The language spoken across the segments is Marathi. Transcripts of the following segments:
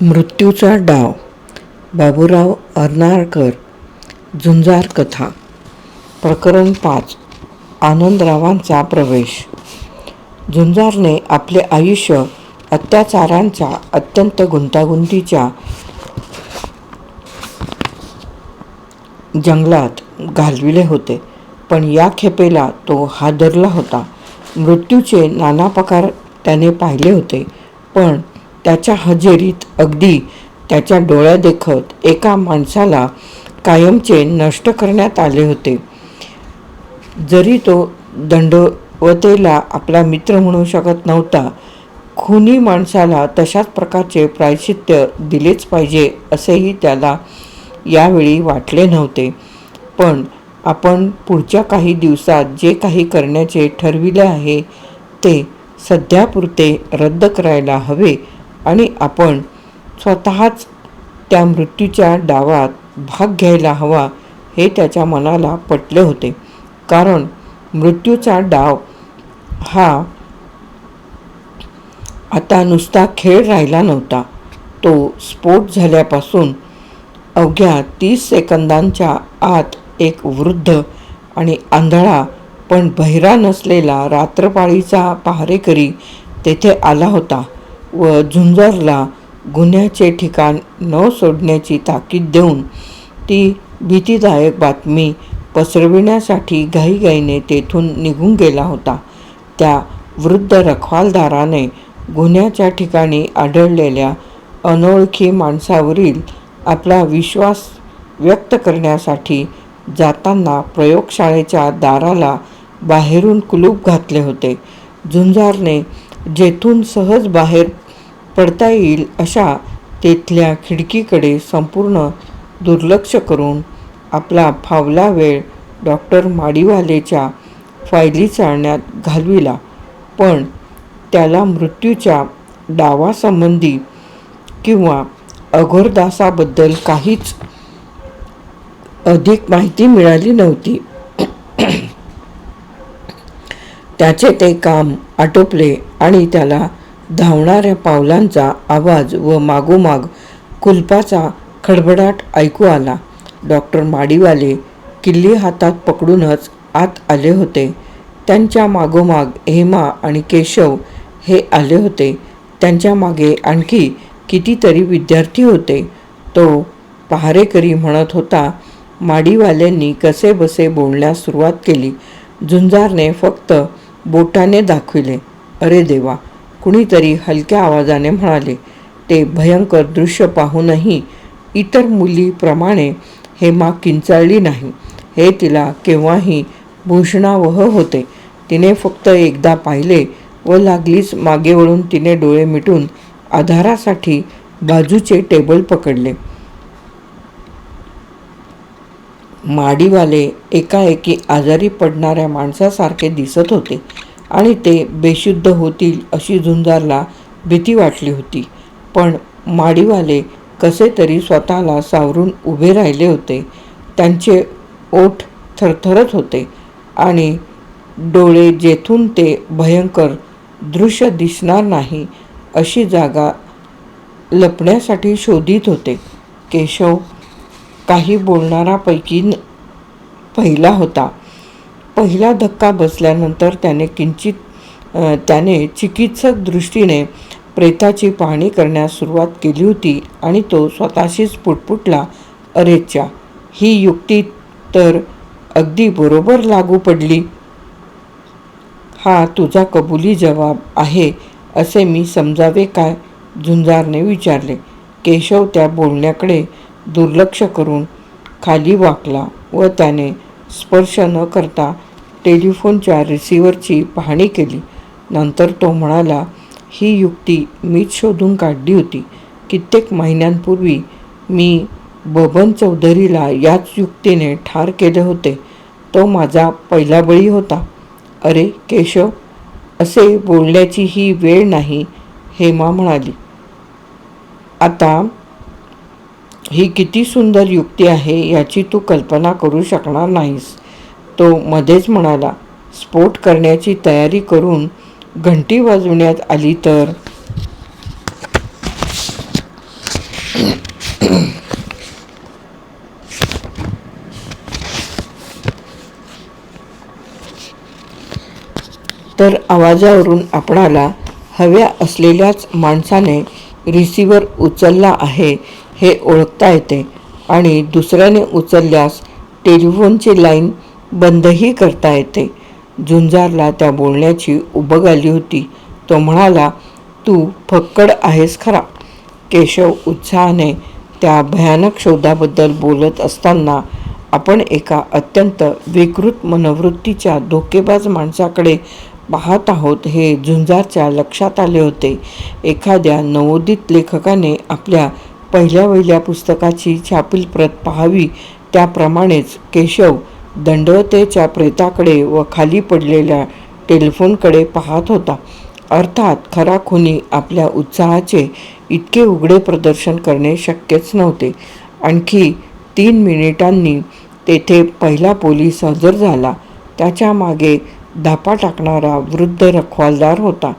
मृत्यूचा डाव. बाबूराव अर्नाळकर झुंजार कथा. प्रकरण पाच. आनंदरावांचा प्रवेश. झुंजारने आपले आयुष्य अत्याचारांच्या अत्यंत गुंतागुंतीच्या जंगलात घालविले होते पण या खेपेला तो हादरला होता. मृत्यूचे नाना प्रकार त्याने पाहिले होते पण त्याच्या हजेरीत अगदी त्याच्या डोळ्यादेखत एका माणसाला कायमचे नष्ट करण्यात आले होते. जरी तो दंडवतेला आपला मित्र म्हणू शकत नव्हता खुनी माणसाला तशाच प्रकारचे प्रायश्चित्य दिलेच पाहिजे असेही त्याला यावेळी वाटले नव्हते. पण आपण पुढच्या काही दिवसात जे काही करण्याचे ठरविले आहे ते सध्यापुरते रद्द करायला हवे आणि आपण स्वतःच त्या मृत्यूच्या डावात भाग घ्यायला हवा हे त्याच्या मनाला पटले होते. कारण मृत्यूचा डाव हा आता नुसता खेळ राहिला नव्हता. तो स्फोट झाल्यापासून अवघ्या तीस सेकंदांच्या आत एक वृद्ध आणि आंधळा पण बहिरा नसलेला रात्रपाळीचा पहारेकरी तेथे आला होता. व झुंजारला गुन्ह्याचे ठिकाण न सोडण्याची ताकीद देऊन ती भीतीदायक बातमी पसरविण्यासाठी घाईघाईने तेथून निघून गेला होता. त्या वृद्ध रखवालदाराने गुन्ह्याच्या ठिकाणी आढळलेल्या अनोळखी माणसावरील आपला विश्वास व्यक्त करण्यासाठी जाताना प्रयोगशाळेच्या दाराला बाहेरून कुलूप घातले होते. झुंजारने जेथून सहज बाहेर पडता येईल अशा तेथल्या खिडकीकडे संपूर्ण दुर्लक्ष करून आपला फावला वेळ डॉक्टर माडीवालेच्या फायली चाळण्यात घालविला. पण त्याला मृत्यूच्या डावासंबंधी किंवा अघोरदासाबद्दल काहीच अधिक माहिती मिळाली नव्हती. त्याचे ते काम आटोपले आणि त्याला धावणाऱ्या पावलांचा आवाज व मागोमाग कुलपाचा खडबडाट ऐकू आला. डॉक्टर माडीवाले किल्ली हातात पकडूनच आत आले होते. त्यांच्या मागोमाग हेमा आणि केशव हे आले होते. त्यांच्या मागे आणखी कितीतरी विद्यार्थी होते. तो पहारेकरी म्हणत होता माडीवाल्यांनी कसे बसे बोलण्यास सुरुवात केली. झुंजारने फक्त बोटाने दाखविले. अरे देवा! कुणीतरी हलक्या आवाजाने म्हणाले ते भयंकर दृश्य पाहूनही इतर मुलीप्रमाणे हेमा किंचाळली नाही. हे तिला केव्हाही भूषणावह होते. तिने फक्त एकदा पाहिले व लागलीच मागे वळून तिने डोळे मिटून आधारासाठी बाजूचे टेबल पकडले. माडीवाले एकाएकी आजारी पडणाऱ्या माणसासारखे दिसत होते. आणि ते बेशुद्ध होतील अशी झुंजारला भीती वाटली होती. पण माडीवाले कसे तरी स्वतःला सावरून उभे राहिले होते. त्यांचे ओठ थरथरत होते आणि डोळे जेथून ते भयंकर दृश्य दिसणार नाही अशी जागा लपण्यासाठी शोधित होते. केशव काही बोलणारापैकी पहिला होता. पहिला धक्का बसल्यानंतर त्याने किंचित त्याने चिकित्सक दृष्टीने प्रेताची पाहणी करण्यास सुरुवात केली होती आणि तो स्वतःशीच पुटपुटला अरेच्या ही युक्ती तर अगदी बरोबर लागू पडली. हा तुझा कबुली जबाब आहे असे मी समजावे काय? झुंजारने विचारले. केशव त्या बोलण्याकडे दुर्लक्ष करून खाली वाकला व त्याने स्पर्श न करता टेलिफोनच्या रिसिव्हरची पाहणी केली. नंतर तो म्हणाला ही युक्ती मीच शोधून काढली होती. कित्येक महिन्यांपूर्वी मी बबन चौधरीला याच युक्तीने ठार केले होते. तो माझा पहिला बळी होता. अरे केशव असे बोलण्याची ही वेळ नाही हेमा म्हणाली. आता ही किती सुंदर युक्ती आहे याची तू कल्पना करू शकणार नाहीस. तो मध्येच म्हणाला स्फोट करण्याची तयारी करून घंटी वाजवण्यात आली तर? तर आवाजावरून आपणाला हव्या असलेल्याच माणसाने रिसिव्हर उचलला आहे हे ओळखता येते आणि दुसऱ्याने उचलल्यास टेलिफोनची लाईन बंदही करता येते. झुंजारला त्या बोलण्याची उबग आली होती. तो म्हणाला तू फक्कड आहेस खरा. केशव उत्साहाने त्या भयानक शोधाबद्दल बोलत असताना आपण एका अत्यंत विकृत मनोवृत्तीच्या धोकेबाज माणसाकडे पाहत आहोत हे झुंजारच्या लक्षात आले होते. एखाद्या नवोदित लेखकाने आपल्या पहिल्या वहिल्या पुस्तकाची छापील प्रत पाहावी त्याप्रमाणेच केशव दंडवतेच्या प्रेताकडे व खाली पडलेल्या टेलिफोनकडे पाहत होता. अर्थात खरा खुनी आपल्या उत्साहाचे इतके उघडे प्रदर्शन करणे शक्यच नव्हते. आणखी तीन मिनिटांनी तेथे पहिला पोलीस हजर झाला. त्याच्यामागे धापा टाकणारा वृद्ध रखवालदार होता.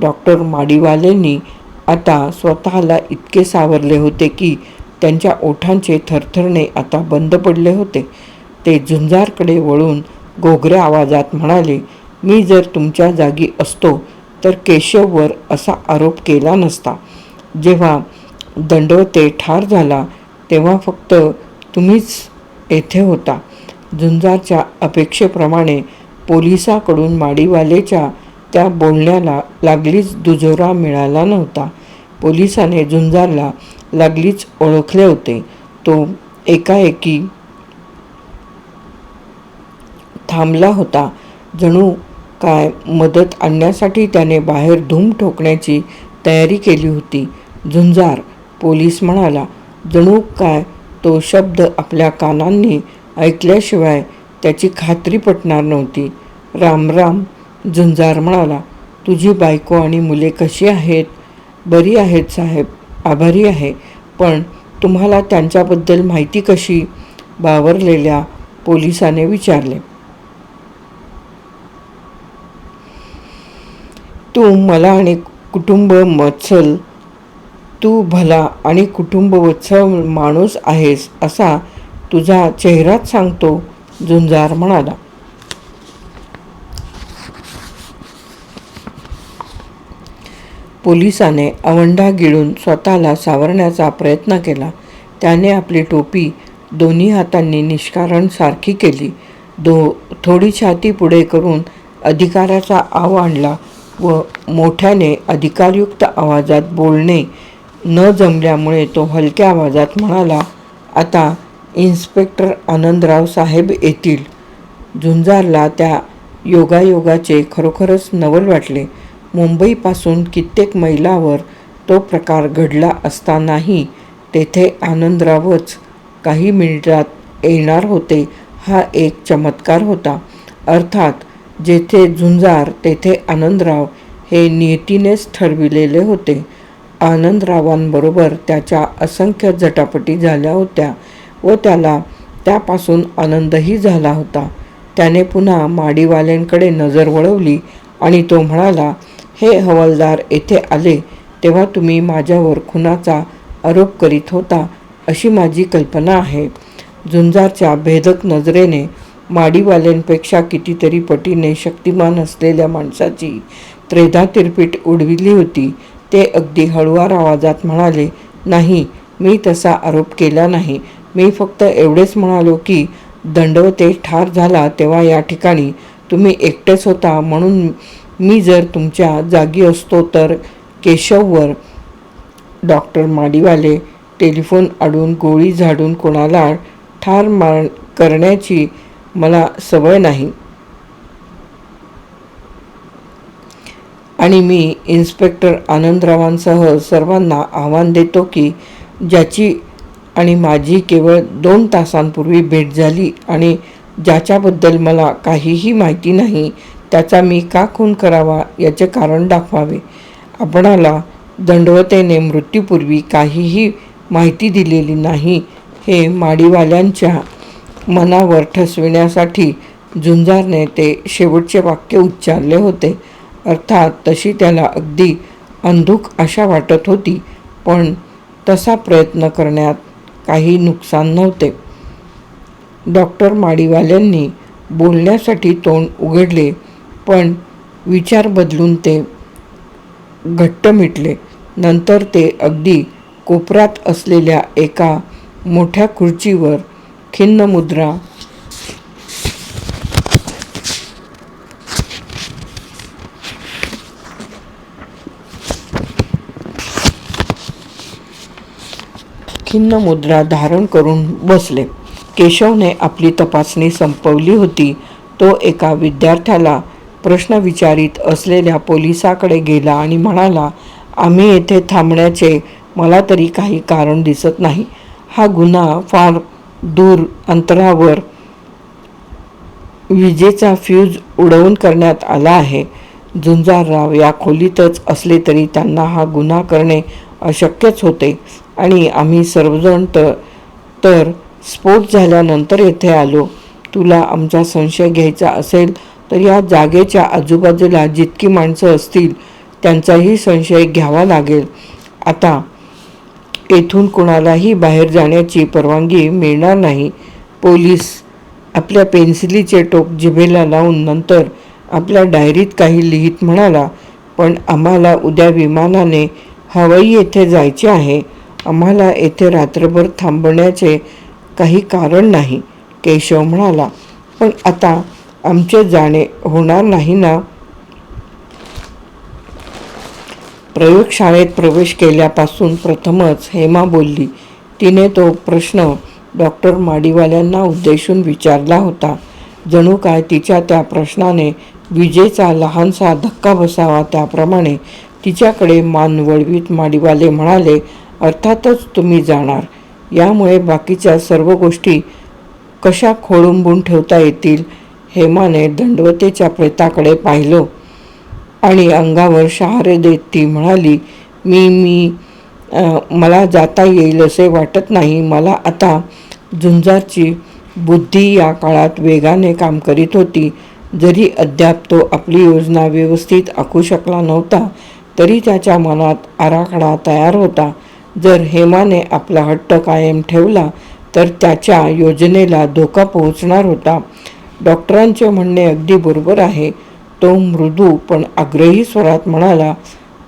डॉक्टर माडीवालेंनी आता स्वतःला इतके सावरले होते की त्यांच्या ओठांचे थरथरणे आता बंद पडले होते. ते झुंजारकडे वळून घोगऱ्या आवाजात म्हणाले मी जर तुमच्या जागी असतो तर केशववर असा आरोप केला नसता. जेव्हा दंडवते ठार झाला तेव्हा फक्त तुम्हीच येथे होता. झुंजारच्या अपेक्षेप्रमाणे पोलिसाकडून माडीवालेच्या त्या बोलण्याला लागलीच दुजोरा मिळाला नव्हता. पोलिसाने झुंजारला लागलीच ओळखले होते. तो एकाएकी थांबला होता. जणू काय मदत आणण्यासाठी त्याने बाहेर धूम ठोकण्याची तयारी केली होती. झुंजार पोलीस म्हणाला जणू काय तो शब्द आपल्या कानांनी ऐकल्याशिवाय त्याची खात्री पटणार नव्हती. राम राम झुंजार म्हणाला तुझी बायको आणि मुले कशी आहेत? बरी आहेत साहेब आभारी आहे पण तुम्हाला त्यांच्याबद्दल माहिती कशी? बावरलेल्या पोलिसाने विचारले. तू मला आणि कुटुंब मत्सल तू भला आणि कुटुंब वत्सल माणूस आहेस असा तुझा चेहराच सांगतो झुंजार म्हणाला पोलिसाने अवंडा गिळून स्वतःला सावरण्याचा प्रयत्न केला. त्याने आपली टोपी दोन्ही हातांनी निष्कारण सारखी केली. दो थोडी छाती पुढे करून अधिकाराचा आव आणला. व मोठ्याने अधिकारयुक्त आवाजात बोलणे न जमल्यामुळे तो हलक्या आवाजात म्हणाला आता इन्स्पेक्टर आनंदराव साहेब येतील. झुंजारला त्या योगायोगाचे खरोखरच नवल वाटले. मुंबईपासून कित्येक मैलावर तो प्रकार घडला असतानाही तेथे आनंदरावच काही मिनिटात येणार होते हा एक चमत्कार होता. अर्थात जेथे झुंजार तेथे आनंदराव हे नियतीनेच ठरविलेले होते. आनंदरावांबरोबर त्याच्या असंख्य झटापटी झाल्या होत्या व त्याला त्यापासून आनंदही झाला होता. त्याने पुन्हा माडीवाल्यांकडे नजर वळवली आणि तो म्हणाला हे हवालदार येथे आले तेव्हा तुम्ही माझ्यावर खुनाचा आरोप करीत होता अशी माझी कल्पना आहे. झुंजारच्या भेदक नजरेने माडीवाल्यांपेक्षा कितीतरी पटीने शक्तिमान असलेल्या माणसाची त्रेधा तिरपीट उडविली होती. ते अगदी हळुवार आवाजात म्हणाले नाही मी तसा आरोप केला नाही. मी फक्त एवढेच म्हणालो की दंडवते ठार झाला तेव्हा या ठिकाणी तुम्ही एकटेच होता. म्हणून मी जर तुमच्या जागी असतो तर केशववर डॉक्टर माडीवाले टेलिफोन अडून गोळी झाडून कोणाला ठार मार करण्याची मला सवय नाही. आणि मी इन्स्पेक्टर आनंदरावांसह सर्वांना आव्हान देतो की ज्याची आणि माझी केवळ दोन तासांपूर्वी भेट झाली आणि ज्याच्याबद्दल मला काहीही माहिती नाही त्याचा मी का खून करावा याचे कारण दाखवावे. आपणाला दंडवतेने मृत्यूपूर्वी काहीही माहिती दिलेली नाही हे माडीवाल्यांच्या मनावर ठसविण्यासाठी झुंजारने ते शेवटचे वाक्य उच्चारले होते. अर्थात तशी त्याला अगदी अंधुक आशा वाटत होती पण तसा प्रयत्न करण्यात काही नुकसान नव्हते. डॉक्टर माडीवाल्यांनी बोलण्यासाठी तोंड उघडले पण विचार बदलून ते घट्ट मिटले. नंतर ते अगदी कोपऱ्यात असलेल्या एका मोठ्या खुर्चीवर खिन्न मुद्रा. खिन्न मुद्रा धारण करून बसले. केशवने आपली तपासणी संपवली होती. तो एका विद्यार्थ्याला प्रश्न विचारित असलेल्या पोलिसाकडे गेला आणि म्हणाला आम्ही येथे थांबण्याचे मला तरी काही कारण दिसत नाही. हा गुन्हा फार दूर अंतरावर विजेचा फ्यूज उडवून करण्यात आला आहे. झुंजारराव या खोलीतच असले तरी त्यांना हा गुन्हा करणे अशक्यच होते आणि आम्ही सर्वजण तर तर स्फोट झाल्यानंतर येथे आलो. तुला आमचा संशय घ्यायचा असेल तर या जागेच्या आजूबाजूला जितकी माणसं असतील त्यांचाही संशय घ्यावा लागेल. आता येथून कोणालाही बाहेर जाण्याची परवानगी मिळणार नाही. पोलीस आपल्या पेन्सिलीचे टोक जिभेला लावून नंतर आपल्या डायरीत काही लिहित म्हणाला पण आम्हाला उद्या विमानाने हवाई येथे जायचे आहे. आम्हाला येथे रात्रभर थांबण्याचे काही कारण नाही केशव म्हणाला. पण आता आमचे जाणे होणार नाही ना? प्रयोगशाळेत प्रवेश केल्यापासून प्रथमच हेमा बोलली. तिने तो प्रश्न डॉक्टर माडीवाल्यांना उद्देशून विचारला होता. जणू काय तिच्या त्या प्रश्नाने विजेचा लहानसा धक्का बसावा त्याप्रमाणे तिच्याकडे मान वळवीत माडीवाले म्हणाले अर्थातच तुम्ही जाणार. यामुळे बाकीच्या सर्व गोष्टी कशा खोळुंबून ठेवता येतील? हेमाने दंडवतेच्या प्रेताकडे पाहिलं. आणि अंगावर शहारे देत ती म्हणाली मी मी मला जाता येईल असे वाटत नाही. मला आता झुंजारची बुद्धी या काळात वेगाने काम करीत होती. जरी अद्याप तो आपली योजना व्यवस्थित आखू शकला नव्हता तरी त्याच्या मनात आराखडा तयार होता. जर हेमाने आपला हट्ट कायम ठेवला तर त्याच्या योजनेला धोका पोहोचणार होता. डॉक्टरांचे म्हणणे अगदी बरोबर आहे. तो मृदू पण आग्रही स्वरात म्हणाला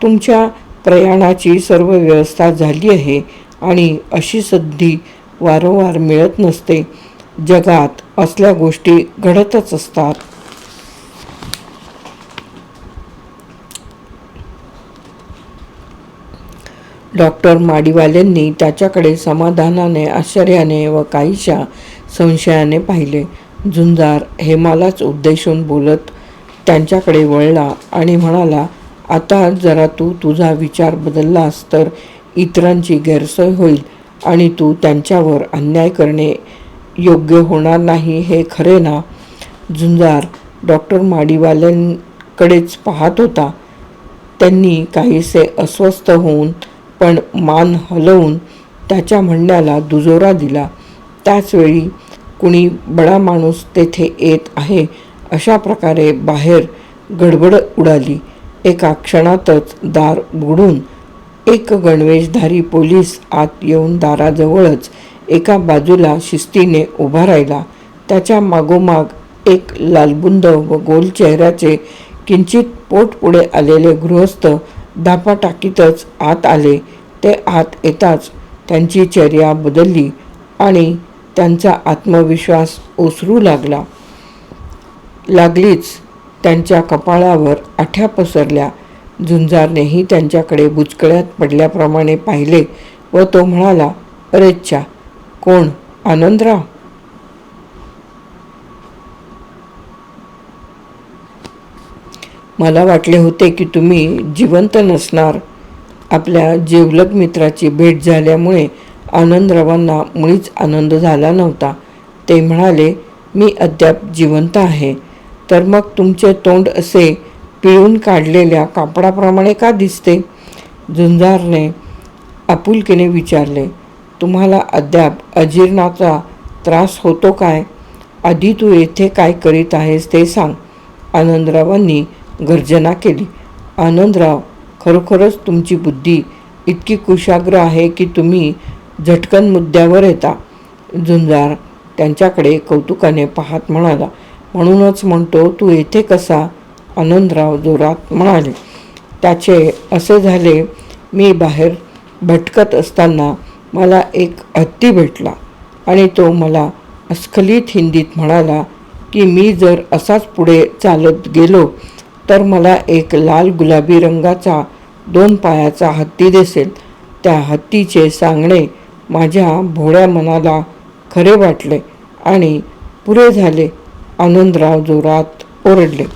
तुमच्या प्रयाणाची सर्व व्यवस्था झाली आहे आणि अशी संधी वारंवार मिळत नसते. जगात असल्या गोष्टी घडतच असतात. डॉक्टर माडीवाल्यांनी त्याच्याकडे समाधानाने आश्चर्याने व काहीशा संशयाने पाहिले. झुंजार हेमालाच उद्देशून बोलत त्यांच्याकडे वळला आणि म्हणाला आता जरा तू तुझा विचार बदललास तर इतरांची गैरसोय होईल आणि तू त्यांच्यावर अन्याय करणे योग्य होणार नाही हे खरे ना झुंजार डॉक्टर माडीवाल्यांकडेच पाहत होता. त्यांनी काहीसे अस्वस्थ होऊन पण मान हलवून त्याच्या म्हणण्याला दुजोरा दिला. त्याचवेळी कुणी बडा माणूस तेथे येत आहे अशा प्रकारे बाहेर गडबड उडाली. एका क्षणातच दार उघडून एक गणवेशधारी पोलीस आत येऊन दाराजवळच एका बाजूला शिस्तीने उभा राहिला. त्याच्या मागोमाग एक लालबुंद व गोल चेहऱ्याचे किंचित पोट पुढे आलेले गृहस्थ धापा टाकीतच आत आले. ते आत येताच त्यांची चर्या बदलली आणि त्यांचा आत्मविश्वास ओसरू लागला. लागलीच. त्यांच्या कपाळावर आठ्या पसरल्या. झुंजारनेही त्यांच्याकडे बुचकळ्यात पडल्याप्रमाणे पाहिले व तो म्हणाला अरेच्छा कोण? आनंदराव? मला वाटले होते की तुम्ही जिवंत नसणार. आपल्या जेवलग मित्राची भेट झाल्यामुळे आनंदरावांना मुळीच आनंद झाला नव्हता. ते म्हणाले मी अद्याप जिवंत आहे. तर मग तुमचे तोंड असे पिळून काढलेल्या कापडाप्रमाणे का दिसते? झुंजारने आपुलकीने विचारले तुम्हाला अद्याप अजीर्णाचा त्रास होतो काय? आधी तू येथे काय करीत आहेस ते सांग. आनंदरावांनी गर्जना केली आनंदराव खरोखरच तुमची बुद्धी इतकी कुशाग्र आहे की तुम्ही झटकन मुद्द्यावर येता. झुंजार त्यांच्याकडे कौतुकाने पाहत म्हणाला म्हणूनच म्हणतो तू येथे कसा आनंदराव जोरात म्हणाले. त्याचे असे झाले मी बाहेर भटकत असताना मला एक हत्ती भेटला आणि तो मला अस्खलित हिंदीत म्हणाला की मी जर असाच पुढे चालत गेलो तर मला एक लाल गुलाबी रंगाचा दोन पायाचा हत्ती दिसेल. त्या हत्तीचे सांगणे माझ्या भोळ्या मनाला खरे वाटले आणि पुरे झाले. आनंदराव जोरात ओरडले.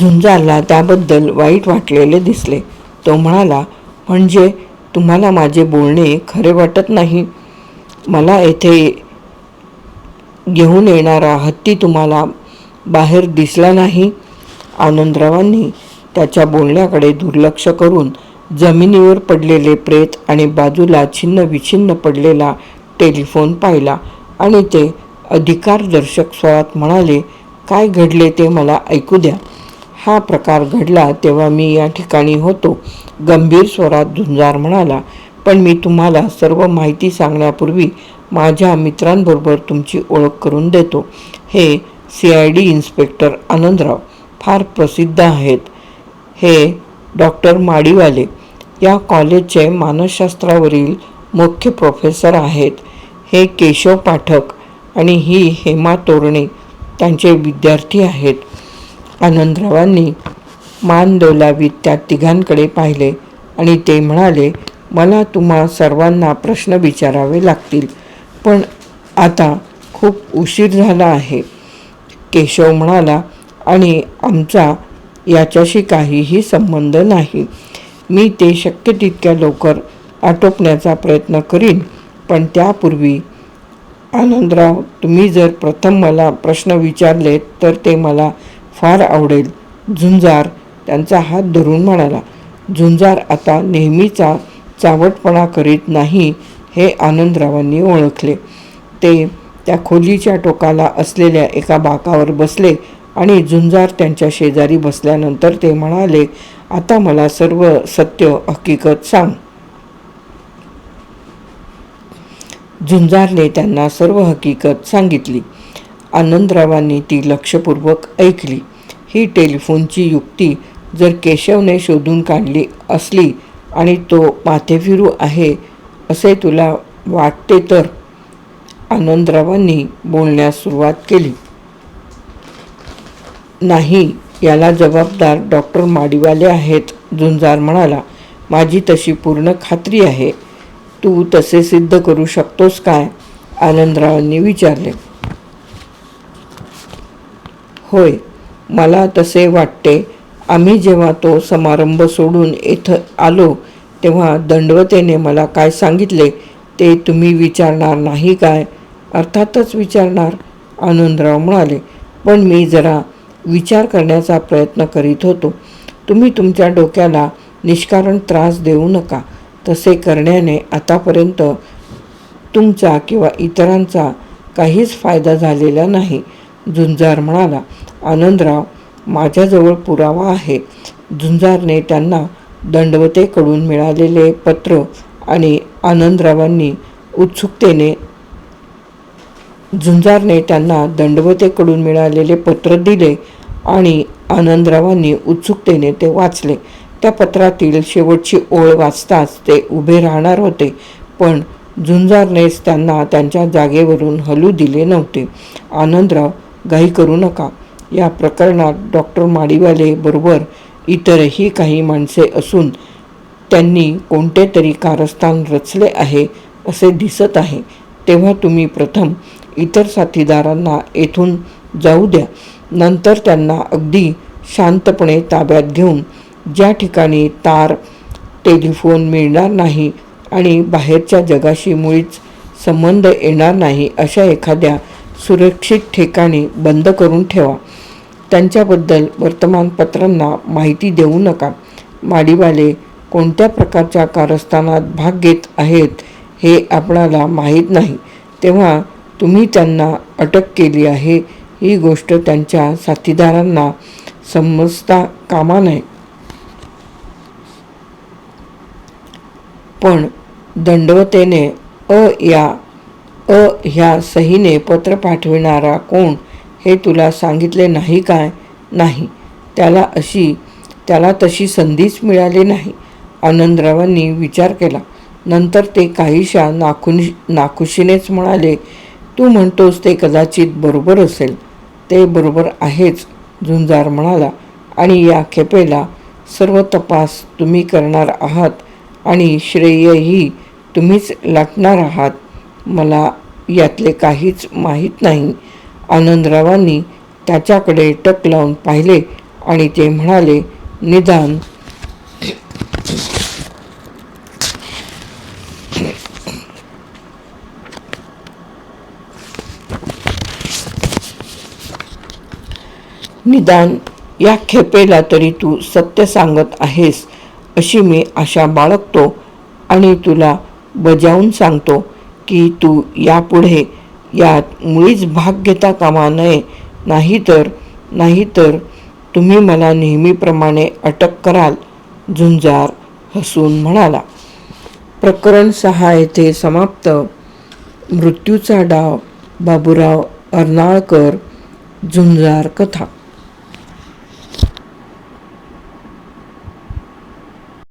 झुंजारला त्याबद्दल वाईट वाटलेले दिसले. तो म्हणाला म्हणजे तुम्हाला माझे बोलणे खरे वाटत नाही? मला येथे घेऊन येणारा हत्ती तुम्हाला बाहेर दिसला नाही. आनंदरावांनी त्याच्या बोलण्याकडे दुर्लक्ष करून जमिनीवर पडलेले प्रेत आणि बाजूला छिन्न विछिन्न पडलेला टेलिफोन पाहिला आणि ते अधिकारदर्शक स्वरात म्हणाले काय घडले ते मला ऐकू द्या. हा प्रकार घडला तेव्हा मी या ठिकाणी होतो. गंभीर स्वरात झुंजार म्हणाला पण मी तुम्हाला सर्व माहिती सांगण्यापूर्वी माझ्या मित्रांबरोबर तुमची ओळख करून देतो. हे C I D inspector Anandrao फार प्रसिद्ध आहेत. हे डॉक्टर माडीवाले या कॉलेजचे मानसशास्त्रावरील मुख्य प्रोफेसर आहेत. हे केशव पाठक आणि ही हेमा तोरणे त्यांचे विद्यार्थी आहेत. आनंदरावांनी मान डोलावीत त्या तिघांकडे पाहिले आणि ते म्हणाले मला तुम्हा सर्वांना प्रश्न विचारावे लागतील. पण आता खूप उशीर झाला आहे. केशव म्हणाला आणि आमचा याच्याशी काहीही संबंध नाही. मी ते शक्य तितक्या लवकर आटोपण्याचा प्रयत्न करीन. पण त्यापूर्वी आनंदराव तुम्ही जर प्रथम मला प्रश्न विचारले तर ते मला फार आवडेल. झुंजार त्यांचा हात धरून म्हणाला झुंजार आता नेहमीचा चावटपणा करीत नाही. हे आनंदरावांनी ओळखले. ते त्या खोलीच्या टोकाला असलेल्या एका बाकावर बसले आणि झुंजार त्यांच्या शेजारी बसल्यानंतर ते म्हणाले आता मला सर्व सत्य हकीकत सांग. झुंजारने त्यांना सर्व हकीकत सांगितली. आनंदरावांनी ती लक्षपूर्वक ऐकली. ही टेलिफोनची युक्ती जर केशवने शोधून काढली असली आणि तो माथेफिरू आहे असे तुला वाटते तर आनंदरावांनी बोलण्यास सुरुवात केली. नाही याला जबाबदार डॉक्टर माडीवाले आहेत झुंजार म्हणाला. माझी तशी पूर्ण खात्री आहे. तू तसे सिद्ध करू शकतोस काय? आनंदरावांनी विचारले. होय मला तसे वाटते. आम्ही जेव्हा तो समारंभ सोडून इथं आलो तेव्हा दंडवतेने मला काय सांगितले ते तुम्ही विचारणार नाही काय? अर्थातच विचारणार आनंदराव म्हणाले. पण मी जरा विचार करण्याचा प्रयत्न करीत होतो. तुम्ही तुमच्या डोक्याला निष्कारण त्रास देऊ नका. तसे करण्याने आतापर्यंत तुमचा किंवा इतरांचा काहीच फायदा झालेला नाही. झुंजार म्हणाला आनंदराव माझ्याजवळ पुरावा आहे. झुंजारने त्यांना दंडवतेकडून मिळालेले पत्र आणि आनंदरावांनी उत्सुकतेने झुंजारने त्यांना दंडवतेकडून मिळालेले पत्र दिले आणि आनंदरावांनी उत्सुकतेने ते वाचले. त्या पत्रातील शेवटची ओळ वाचताच ते उभे राहणार होते पण झुंजारनेच त्यांना त्यांच्या जागेवरून हलू दिले नव्हते. आनंदराव घाई करू नका. या प्रकरणात डॉक्टर माडीवाले बरोबर इतरही काही माणसे असून त्यांनी कोणते तरी कारस्थान रचले आहे असे दिसत आहे. तेव्हा तुम्ही प्रथम इतर साथीदारांना येथून जाऊ द्या. नंतर त्यांना अगदी शांतपणे ताब्यात घेऊन ज्या ठिकाणी तार टेलिफोन मिळणार नाही आणि बाहेरच्या जगाशी मुळीच संबंध येणार नाही अशा एखाद्या सुरक्षित ठिकाणी बंद करून ठेवा. त्यांच्याबद्दल वर्तमानपत्रांना माहिती देऊ नका. माडीवाले कोणत्या प्रकारच्या कारस्थानात भाग घेत आहेत हे आपणाला माहीत नाही. तेव्हा तुम्ही त्यांना अटक केली आहे. ही गोष्ट त्यांच्या साथीदारांना समजता कामा नये. पण दंडवतेने अ या अ ह्या सहीने पत्र पाठविणारा कोण हे तुला सांगितले नाही काय? नाही. त्याला अशी त्याला तशी संधीच मिळाली नाही. आनंदरावांनी विचार केला. नंतर ते काहीशा नाखुन नाखुशीनेच म्हणाले तू म्हणतोस ते कदाचित बरोबर असेल. ते बरोबर आहेच झुंजार म्हणाला. आणि या खेपेला सर्व तपास तुम्ही करणार आहात आणि श्रेयही तुम्हीच लाटणार आहात. मला यातले काहीच माहीत नाही. आनंदरावांनी त्याच्याकडे टक लावून पाहिले आणि ते म्हणाले निदान. निदान या खेपेला तरी तू सत्य सांगत आहेस अशी मी आशा बाळगतो आणि तुला बजावून सांगतो की तू यापुढे यात मुळीच भाग घेता कामा नये. नाहीतर नाहीतर तुम्ही मला नेहमीप्रमाणे अटक कराल झुंजार हसून म्हणाला. प्रकरण सहा येथे समाप्त. मृत्यूचा डाव बाबूराव अर्नाळकर झुंजार कथा.